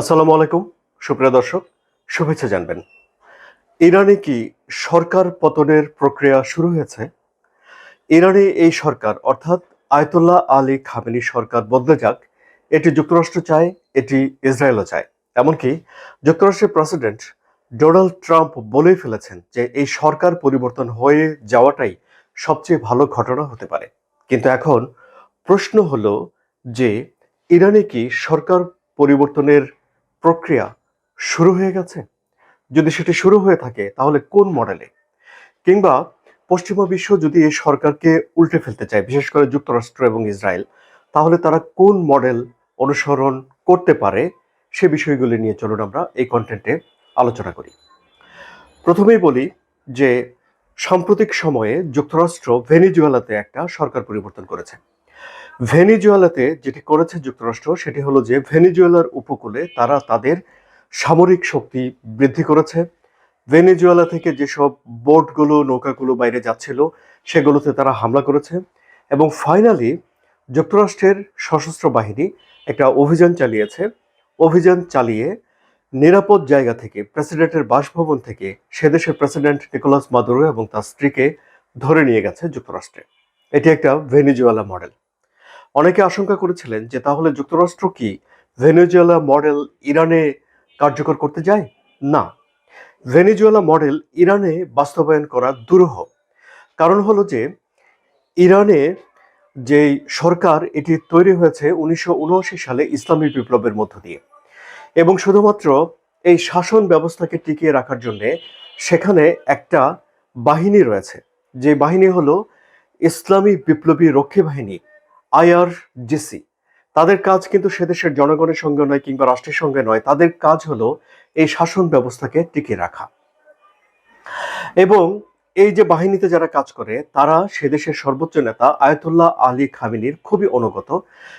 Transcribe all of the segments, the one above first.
আসসালামু আলাইকুম, সুপ্রিয় দর্শক, শুভেচ্ছা জানবেন। ইরানে কি সরকার পতনের প্রক্রিয়া শুরু হয়েছে? ইরানে এই সরকার, অর্থাৎ আয়তুল্লাহ আলী খামেনি সরকার বদলে যাক, এটি যুক্তরাষ্ট্র চায়, এটি ইসরায়েলও চায়। এমনকি যুক্তরাষ্ট্রের প্রেসিডেন্ট ডোনাল্ড ট্রাম্প বলেই ফেলেছেন যে এই সরকার পরিবর্তন হয়ে যাওয়াটাই সবচেয়ে ভালো ঘটনা হতে পারে। কিন্তু এখন প্রশ্ন হলো যে, ইরানে কি সরকার পরিবর্তনের প্রক্রিয়া শুরু হয়ে গেছে? যদি সেটি শুরু হয়ে থাকে, তাহলে কোন মডেলে কিংবা পশ্চিমা বিশ্ব যদি এই সরকারকে উল্টে ফেলতে চায়, বিশেষ করে যুক্তরাষ্ট্র এবং ইসরায়েল, তাহলে তারা কোন মডেল অনুসরণ করতে পারে? সে বিষয়গুলি নিয়ে চলুন আমরা এই কন্টেন্টে আলোচনা করি। প্রথমেই বলি যে সাম্প্রতিক সময়ে যুক্তরাষ্ট্র ভেনিজুয়েলাতে একটা সরকার পরিবর্তন করেছে। ভেনিজুয়েলাতে যেটি করেছে যুক্তরাষ্ট্র, সেটি হলো যে ভেনিজুয়েলার উপকূলে তারা তাদের সামরিক শক্তি বৃদ্ধি করেছে। ভেনিজুয়েলা থেকে যেসব বোটগুলো, নৌকাগুলো বাইরে যাচ্ছিল, সেগুলোতে তারা হামলা করেছে। এবং ফাইনালি যুক্তরাষ্ট্রের সশস্ত্র বাহিনী একটা অভিযান চালিয়েছে। অভিযান চালিয়ে নিরাপদ জায়গা থেকে, প্রেসিডেন্টের বাসভবন থেকে সে দেশের প্রেসিডেন্ট নিকোলাস মাদুরো এবং তার স্ত্রীকে ধরে নিয়ে গেছে যুক্তরাষ্ট্রে। এটি একটা ভেনিজুয়েলা মডেল। অনেকে আশঙ্কা করেছিলেন যে তাহলে যুক্তরাষ্ট্র কি ভেনেজুয়েলা মডেল ইরানে কার্যকর করতে যায়? না। ভেনেজুয়েলা মডেল ইরানে বাস্তবায়ন করা দুরূহ। কারণ হলো যে, ইরানে যে সরকার, এটি তৈরি হয়েছে উনিশশো উনআশি সালে ইসলামী বিপ্লবের মধ্য দিয়ে। এবং শুধুমাত্র এই শাসন ব্যবস্থাকে টিকিয়ে রাখার জন্য সেখানে একটা বাহিনী রয়েছে। যে বাহিনী হলো ইসলামী বিপ্লবী রক্ষী বাহিনী। আইআরজিসি তাদের কাজ কিন্তু সে দেশের জনগণের সঙ্গে নয় কিংবা রাষ্ট্রের সঙ্গে নয়, তাদের কাজ হলো এই শাসন ব্যবস্থাকে টিকিয়ে রাখা। এবং এই যে বাহিনীতে যারা কাজ করে, তারা সে দেশের সর্বোচ্চ নেতা আয়তুল্লাহ আলী খামিনির খুবই অনুগত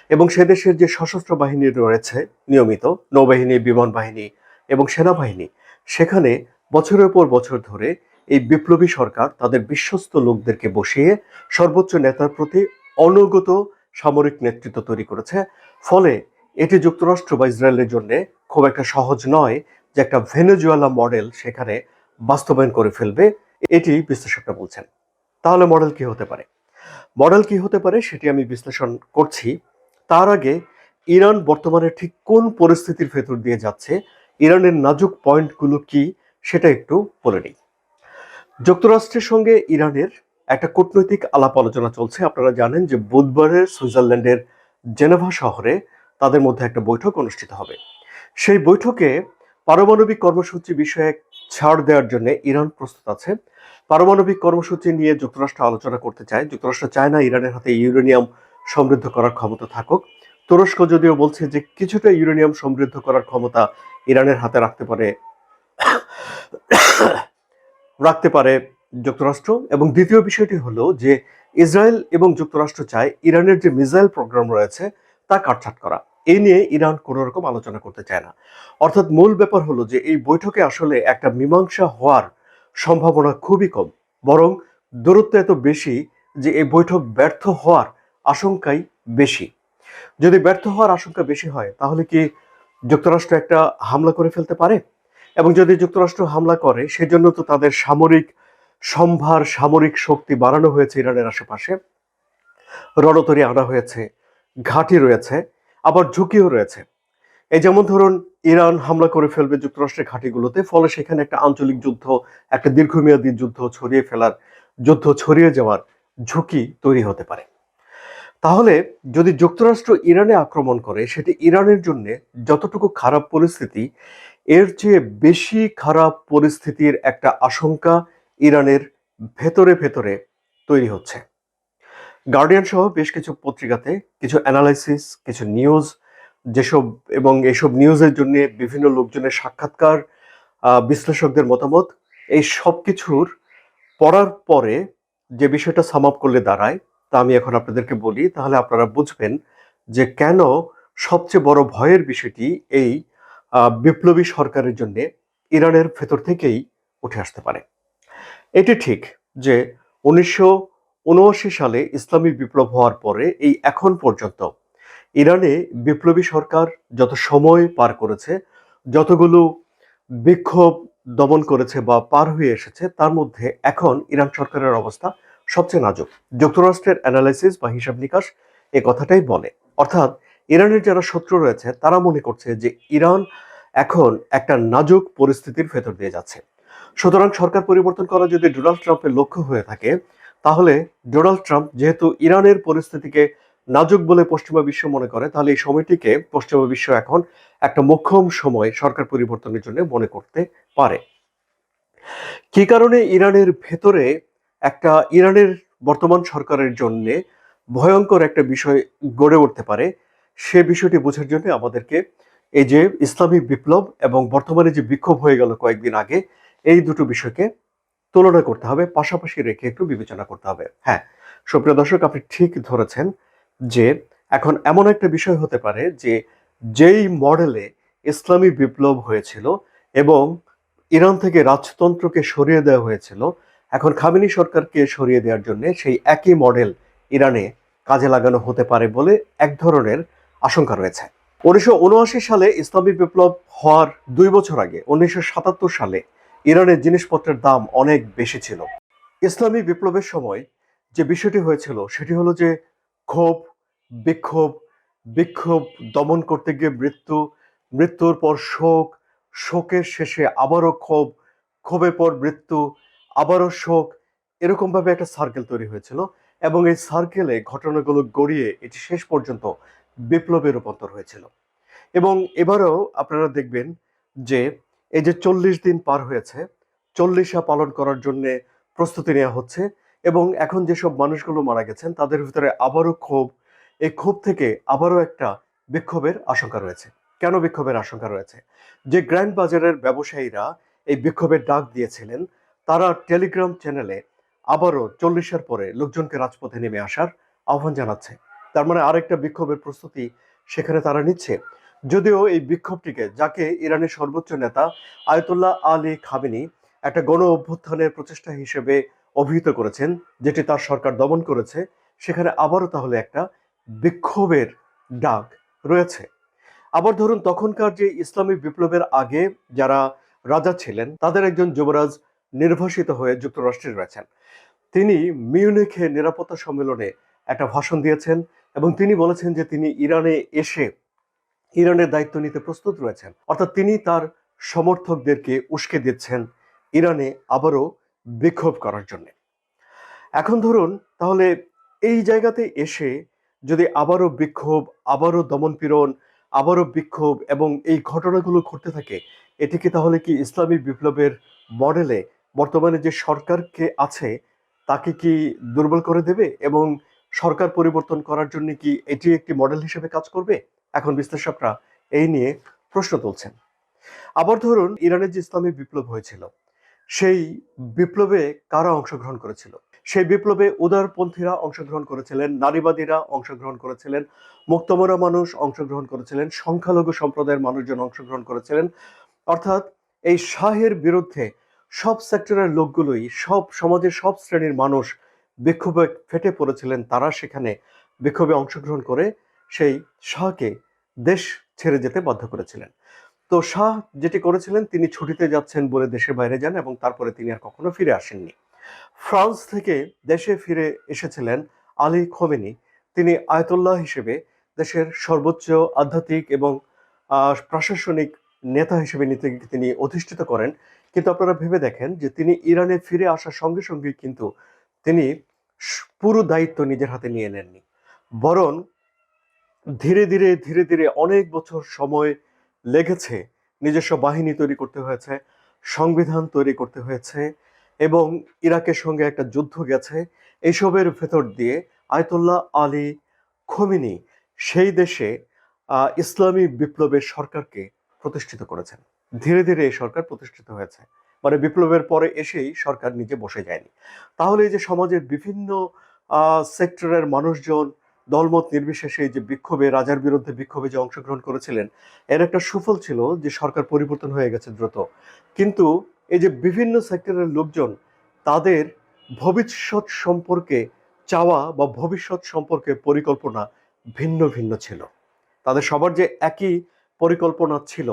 এবং সে দেশের যে সশস্ত্র বাহিনী রয়েছে নিয়মিত, নৌবাহিনী, বিমান বাহিনী এবং সেনাবাহিনী, সেখানে বছরের পর বছর ধরে এই বিপ্লবী সরকার তাদের বিশ্বস্ত লোকদেরকে বসিয়ে সর্বোচ্চ নেতার প্রতি অনুগত সামরিক নেতৃত্ব তৈরি করেছে। ফলে এটি যুক্তরাষ্ট্র বা ইসরায়েলের জন্য খুব একটা সহজ নয় যে একটা ভেনেজুয়েলা মডেল সেখানে বাস্তবায়ন করে ফেলবে। এটি বিশ্লেষকরা বলছেন। তাহলে মডেল কি হতে পারে? মডেল কি হতে পারে সেটি আমি বিশ্লেষণ করছি। তার আগে ইরান বর্তমানে ঠিক কোন পরিস্থিতির ভেতর দিয়ে যাচ্ছে, ইরানের নাজুক পয়েন্টগুলো কি, সেটা একটু বলে নিই। যুক্তরাষ্ট্রের সঙ্গে ইরানের একটা কূটনৈতিক আলাপ আলোচনা চলছে। আপনারা জানেন যে বুধবারে সুইজারল্যান্ডের জেনেভা শহরে তাদের মধ্যে একটা বৈঠক অনুষ্ঠিত হবে। সেই বৈঠকে পারমাণবিক কর্মসূচি বিষয়ে ছাড় দেওয়ার জন্য ইরান প্রস্তুত আছে। পারমাণবিক কর্মসূচি নিয়ে যুক্তরাষ্ট্র আলোচনা করতে চায়। যুক্তরাষ্ট্র চায় না ইরানের হাতে ইউরেনিয়াম সমৃদ্ধ করার ক্ষমতা থাকুক। তুরস্ক যদিও বলছে যে কিছুটা ইউরেনিয়াম সমৃদ্ধ করার ক্ষমতা ইরানের হাতে রাখতে পারে রাখতে পারে যুক্তরাষ্ট্র এবং দ্বিতীয় বিষয়টি হলো যে ইসরায়েল এবং যুক্তরাষ্ট্র চায় ইরানের যে মিসাইল প্রোগ্রাম রয়েছে তা কাটছাট করা। এই নিয়ে ইরান কোনো রকম আলোচনা করতে চায় না। অর্থাৎ মূল ব্যাপার হলো যে এই বৈঠকে আসলে একটা মীমাংসা হওয়ার সম্ভাবনা খুবই কম। বরং দূরত্ব এত বেশি যে এই বৈঠক ব্যর্থ হওয়ার আশঙ্কাই বেশি। যদি ব্যর্থ হওয়ার আশঙ্কা বেশি হয়, তাহলে কি যুক্তরাষ্ট্র একটা হামলা করে ফেলতে পারে? এবং যদি যুক্তরাষ্ট্র হামলা করে, সেজন্য তো তাদের সামরিক সম্ভার সামরিক শক্তি বাড়ানো হয়েছে ইরানের আশেপাশে। রণতরী আনা হয়েছে, ঘাঁটি রয়েছে, আবার ঝুঁকিও রয়েছে। এই যেমন ধরুন, ইরান হামলা করে ফেলবে যুক্তরাষ্ট্রের ঘাঁটিগুলোতে, ফলে সেখানে একটা আঞ্চলিক যুদ্ধ, একটা দীর্ঘমেয়াদী যুদ্ধ ছড়িয়ে ফেলার, যুদ্ধ ছড়িয়ে যাওয়ার ঝুঁকি তৈরি হতে পারে। তাহলে যদি যুক্তরাষ্ট্র ইরানে আক্রমণ করে, সেটি ইরানের জন্য যতটুকু খারাপ পরিস্থিতি, এর চেয়ে বেশি খারাপ পরিস্থিতির একটা আশঙ্কা ইরানের ভেতরে ভেতরে তৈরি হচ্ছে। গার্ডিয়ান সহ বেশ কিছু পত্রিকাতে কিছু অ্যানালাইসিস কিছু নিউজ যেসব এবং এসব নিউজের জন্য বিভিন্ন লোকজনের সাক্ষাৎকার বিশ্লেষকদের মতামত, এই সব কিছুর পড়ার পরে যে বিষয়টা সাম আপ করলে দাঁড়ায়, তা আমি এখন আপনাদেরকে বলি, তাহলে আপনারা বুঝবেন যে কেন সবচেয়ে বড় ভয়ের বিষয়টি এই বিপ্লবী সরকারের জন্য ইরানের ভেতর থেকেই উঠে আসতে পারে। এটি ঠিক যে উনিশশো উনআশি সালে ইসলামী বিপ্লব হওয়ার পরে এই এখন পর্যন্ত ইরানে বিপ্লবী সরকার যত সময় পার করেছে, যতগুলো বিক্ষোভ দমন করেছে বা পার হয়ে এসেছে, তার মধ্যে এখন ইরান সরকারের অবস্থা সবচেয়ে নাজুক। যুক্তরাষ্ট্রের অ্যানালাইসিস বা হিসাব নিকাশ এ কথাটাই বলে। অর্থাৎ ইরানের যারা শত্রু রয়েছে, তারা মনে করছে যে ইরান এখন একটা নাজুক পরিস্থিতির ভেতর দিয়ে যাচ্ছে। সুতরাং সরকার পরিবর্তন করা যদি ডোনাল্ড ট্রাম্পের লক্ষ্য হয়ে থাকে, তাহলে ডোনাল্ড ট্রাম্প যেহেতু ইরানের পরিস্থিতিকে নাজুক বলে পশ্চিমা বিশ্ব মনে করে, তাহলে এই সময়টিকে পশ্চিমা বিশ্ব এখন একটা মোক্ষম সময় সরকার পরিবর্তনের জন্য মনে করতে পারে। কি কারণে ইরানের ভেতরে একটা, ইরানের বর্তমান সরকারের জন্যে ভয়ঙ্কর একটা বিষয় গড়ে উঠতে পারে, সে বিষয়টি বোঝার জন্য আমাদেরকে এই যে ইসলামিক বিপ্লব এবং বর্তমানে যে বিক্ষোভ হয়ে গেল কয়েকদিন আগে এই দুটো বিষয়কে তুলনা করতে হবে, পাশাপাশি রেখে একটু বিবেচনা করতে হবে। হ্যাঁ সুপ্রিয় দর্শক, আপনি ঠিক ধরেছেন যে এখন এমন একটা বিষয় হতে পারে যে যেই মডেলে ইসলামী বিপ্লব হয়েছিল এবং ইরান থেকে রাজতন্ত্রকে সরিয়ে দেওয়া হয়েছিল, এখন খামেনি সরকারকে সরিয়ে দেওয়ার জন্য সেই একই মডেল ইরানে কাজে লাগানো হতে পারে বলে এক ধরনের আশঙ্কা রয়েছে। উনিশশো উনআশি সালে ইসলামী বিপ্লব হওয়ার দুই বছর আগে, উনিশশো সাতাত্তর সালে ইরানের জিনিসপত্রের দাম অনেক বেশি ছিল। ইসলামী বিপ্লবের সময় যে বিষয়টি হয়েছিল, সেটি হলো যে ক্ষোভ, বিক্ষোভ বিক্ষোভ দমন করতে গিয়ে মৃত্যু, মৃত্যুর পর শোক, শোকের শেষে আবারও ক্ষোভ, ক্ষোভের পর মৃত্যু, আবারও শোক, এরকমভাবে একটা সার্কেল তৈরি হয়েছিল এবং এই সার্কেলে ঘটনাগুলো গড়িয়ে এটি শেষ পর্যন্ত বিপ্লবে রূপান্তর হয়েছিল। এবং এবারেও আপনারা দেখবেন যে এই যে চল্লিশ দিন পার হয়েছে, চল্লিশা পালন করার জন্য প্রস্তুতি নেওয়া হচ্ছে এবং এখন যেসব মানুষগুলো মারা গেছেন, তাদের ভিতরে আবারও ক্ষোভ, এই ক্ষোভ থেকে আবারও একটা বিক্ষোভের আশঙ্কা রয়েছে। কেন বিক্ষোভের আশঙ্কা রয়েছে? যে গ্র্যান্ড বাজারের ব্যবসায়ীরা এই বিক্ষোভের ডাক দিয়েছিলেন, তারা টেলিগ্রাম চ্যানেলে আবারও চল্লিশের পরে লোকজনকে রাজপথে নেমে আসার আহ্বান জানাচ্ছে। তার মানে আরেকটা বিক্ষোভের প্রস্তুতি সেখানে তারা নিচ্ছে। যদিও এই বিক্ষোভটিকে, যাকে ইরানের সর্বোচ্চ নেতা আয়তুল্লাহ আলী খামেনি, একটা গণ অভ্যুত্থানের প্রচেষ্টা হিসেবে অভিহিত করেছেন, যেটি তার সরকার দমন করেছে, সেখানে আবারও তাহলে একটা বিক্ষোভের ডাক রয়েছে। আবার ধরুন, তখনকার যে ইসলামী বিপ্লবের আগে যারা রাজা ছিলেন, তাদের একজন যুবরাজ নির্বাসিত হয়ে যুক্তরাষ্ট্রে রয়েছেন। তিনি মিউনিখে নিরাপত্তা সম্মেলনে একটা ভাষণ দিয়েছেন এবং তিনি বলেছেন যে তিনি ইরানে এসে ইরানের দায়িত্ব নিতে প্রস্তুত রয়েছেন। অর্থাৎ তিনি তার সমর্থকদেরকে উস্কে দিচ্ছেন ইরানে আবারও বিক্ষোভ করার জন্য। এখন ধরুন, তাহলে এই জায়গাতে এসে যদি আবারও বিক্ষোভ, আবারও দমনপীড়ন, আবারও বিক্ষোভ এবং এই ঘটনাগুলো ঘটতে থাকে এটিকে তাহলে কি ইসলামী বিপ্লবের মডেলে বর্তমানে যে সরকারকে আছে, তাকে কি দুর্বল করে দেবে এবং সরকার পরিবর্তন করার জন্য কি এটি একটি মডেল হিসেবে কাজ করবে? এখন বিশ্লেষকরা এই নিয়ে প্রশ্ন তুলছেন। আবার ধরুন, ইরানের যে ইসলামী বিপ্লব হয়েছিল, সেই বিপ্লবে কারা অংশগ্রহণ করেছিল? সেই বিপ্লবে উদারপন্থীরা অংশগ্রহণ করেছিলেন, নারীবাদীরা অংশগ্রহণ করেছিলেন মুক্তমরা মানুষ অংশগ্রহণ করেছিলেন, সংখ্যালঘু সম্প্রদায়ের মানুষজন অংশগ্রহণ করেছিলেন। অর্থাৎ এই শাহের বিরুদ্ধে সব সেক্টরের লোকগুলোই, সব সমাজের সব শ্রেণির মানুষ বিক্ষোভে ফেটে পড়েছিলেন, তারা সেখানে বিক্ষোভে অংশগ্রহণ করে সেই শাহকে দেশ ছেড়ে যেতে বাধ্য করেছিলেন। তো শাহ যেটি করেছিলেন, তিনি ছুটিতে যাচ্ছেন বলে দেশের বাইরে যান এবং তারপরে তিনি আর কখনো ফিরে আসেননি। ফ্রান্স থেকে দেশে ফিরে এসেছিলেন আলী খোমেনি। তিনি আয়তুল্লাহ হিসেবে দেশের সর্বোচ্চ আধ্যাত্মিক এবং প্রশাসনিক নেতা হিসেবে নিতে, তিনি অধিষ্ঠিত করেন। কিন্তু আপনারা ভেবে দেখেন যে তিনি ইরানে ফিরে আসার সঙ্গে সঙ্গে কিন্তু তিনি পুরো দায়িত্ব নিজের হাতে নিয়ে নেননি। বরং ধীরে ধীরে ধীরে ধীরে অনেক বছর সময় লেগেছে নিজস্ব বাহিনী তৈরি করতে হয়েছে, সংবিধান তৈরি করতে হয়েছে এবং ইরাকের সঙ্গে একটা যুদ্ধ গেছে। এইসবের ভেতর দিয়ে আয়তুল্লাহ আলী খমিনি সেই দেশে ইসলামী বিপ্লবের সরকারকে প্রতিষ্ঠিত করেছেন। ধীরে ধীরে এই সরকার প্রতিষ্ঠিত হয়েছে। মানে বিপ্লবের পরে এসেই সরকার নিজে বসে যায়নি। তাহলে এই যে সমাজের বিভিন্ন সেক্টরের মানুষজন দলমত নির্বিশেষে যে বিক্ষোভে, রাজার বিরুদ্ধে বিক্ষোভে যে অংশগ্রহণ করেছিলেন, এর একটা সুফল ছিল যে সরকার পরিবর্তন হয়ে গেছে দ্রুত। কিন্তু এই যে বিভিন্ন সেক্টরের লোকজন, তাদের ভবিষ্যৎ সম্পর্কে চাওয়া বা ভবিষ্যৎ সম্পর্কে পরিকল্পনা ভিন্ন ভিন্ন ছিল। তাদের সবার যে একই পরিকল্পনা ছিল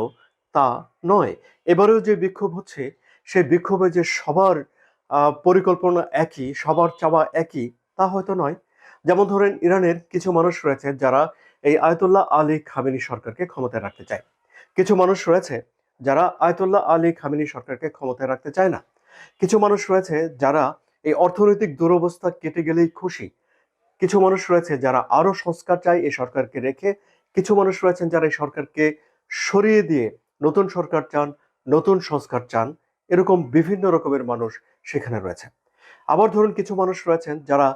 তা নয়। এবারেও যে বিক্ষোভ হচ্ছে, সেই বিক্ষোভে যে সবার পরিকল্পনা একই, সবার চাওয়া একই, তা হয়তো নয়। যেমন ধরেন ইরানের কিছু মানুষ রয়েছে যারা এই আয়তুল্লাহ আলী খামেনি সরকারকে ক্ষমতায় রাখতে চায়। কিছু মানুষ রয়েছে যারা আয়তুল্লাহ আলী খামেনি সরকারকে ক্ষমতায় রাখতে চায় না। কিছু মানুষ রয়েছে যারা এই অর্থনৈতিক দুরবস্থা কেটে গেলেই খুশি। কিছু মানুষ রয়েছে যারা আরও সংস্কার চায় এই সরকারকে রেখে। কিছু মানুষ রয়েছেন যারা এই সরকারকে সরিয়ে দিয়ে নতুন সরকার চান, নতুন সংস্কার চান, এরকম বিভিন্ন রকমের মানুষ সেখানে রয়েছে। আবার ধরুন কিছু মানুষ রয়েছেন যারা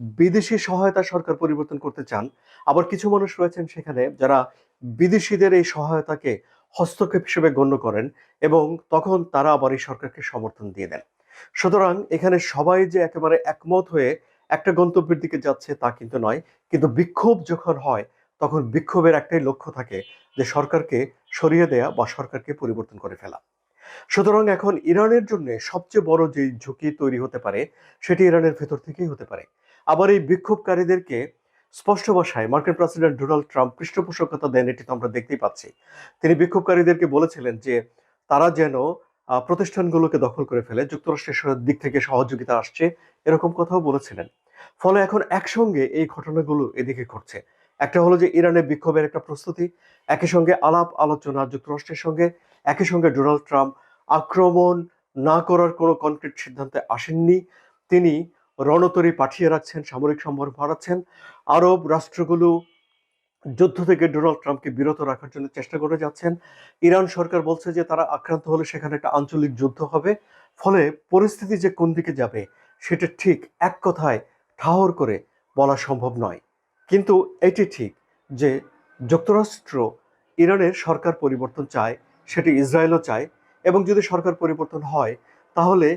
বিদেশি সহায়তা সরকার পরিবর্তন করতে চান, আবার কিছু মানুষ রয়েছেন সেখানে যারা বিদেশিদের এই সহায়তাকে হস্তক্ষেপ হিসেবে গণ্য করেন এবং তখন তারা আবার এই সরকারকে সমর্থন দিয়ে দেন। সুতরাং এখানে সবাই যে একেবারে একমত হয়ে একটা গন্তব্যের দিকে যাচ্ছে তা কিন্তু নয়, কিন্তু বিক্ষোভ যখন হয়, তখন বিক্ষোভের একটাই লক্ষ্য থাকে যে সরকারকে সরিয়ে দেয়া বা সরকারকে পরিবর্তন করে ফেলা। সুতরাং এখন ইরানের জন্য সবচেয়ে বড় যে ঝুঁকি তৈরি হতে পারে, সেটি ইরানের ভেতর থেকেই হতে পারে। আবার এই বিক্ষোভকারীদেরকে স্পষ্ট ভাষায় মার্কিন প্রেসিডেন্ট ডোনাল্ড ট্রাম্প পৃষ্ঠপোষকতা দেন, এটি তো আমরা দেখতেই পাচ্ছি। তিনি বিক্ষোভকারীদেরকে বলেছিলেন যে তারা যেন প্রতিষ্ঠানগুলোকে দখল করে ফেলে, যুক্তরাষ্ট্রের দিক থেকে সহযোগিতা আসছে, এরকম কথাও বলেছিলেন। ফলে এখন একসঙ্গে এই ঘটনাগুলো এদিকে ঘটছে। একটা হলো যে ইরানের বিক্ষোভের একটা প্রস্তুতি, একই সঙ্গে আলাপ আলোচনা যুক্তরাষ্ট্রের সঙ্গে একই সঙ্গে ডোনাল্ড ট্রাম্প আক্রমণ না করার কোনো কনক্রিট সিদ্ধান্তে আসেননি। তিনি রণতরী পাঠিয়ে রাখছেন, সামরিক সম্ভার বাড়াচ্ছেন। আরব রাষ্ট্রগুলো যুদ্ধ থেকে ডোনাল্ড ট্রাম্পকে বিরত রাখার জন্য চেষ্টা করে যাচ্ছেন। ইরান সরকার বলছে যে তারা আক্রান্ত হলে সেখানে একটা আঞ্চলিক যুদ্ধ হবে। ফলে পরিস্থিতি যে কোন দিকে যাবে, সেটা ঠিক এক কথায় ঠাহর করে বলা সম্ভব নয়। কিন্তু এটি ঠিক যে যুক্তরাষ্ট্র ইরানের সরকার পরিবর্তন চায় সেটি ইসরায়েলও চায় এবং যদি সরকার পরিবর্তন হয়, তাহলে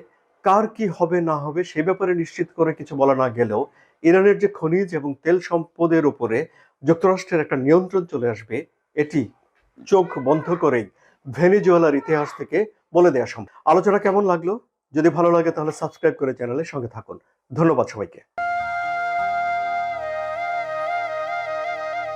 কার কি হবে না হবে সে ব্যাপারে নিশ্চিত করে কিছু বলা না গেলেও ইরানের যে খনিজ এবং তেল সম্পদের উপরে যুক্তরাষ্ট্রের একটা নিয়ন্ত্রণ চলে আসবে, এটি চোখ বন্ধ করেই ভেনিজুয়েলার ইতিহাস থেকে বলে দেওয়া সম্ভব। আলোচনা কেমন লাগল? যদি ভালো লাগে তাহলে সাবস্ক্রাইব করে চ্যানেলের সঙ্গে থাকুন। ধন্যবাদ সবাইকে।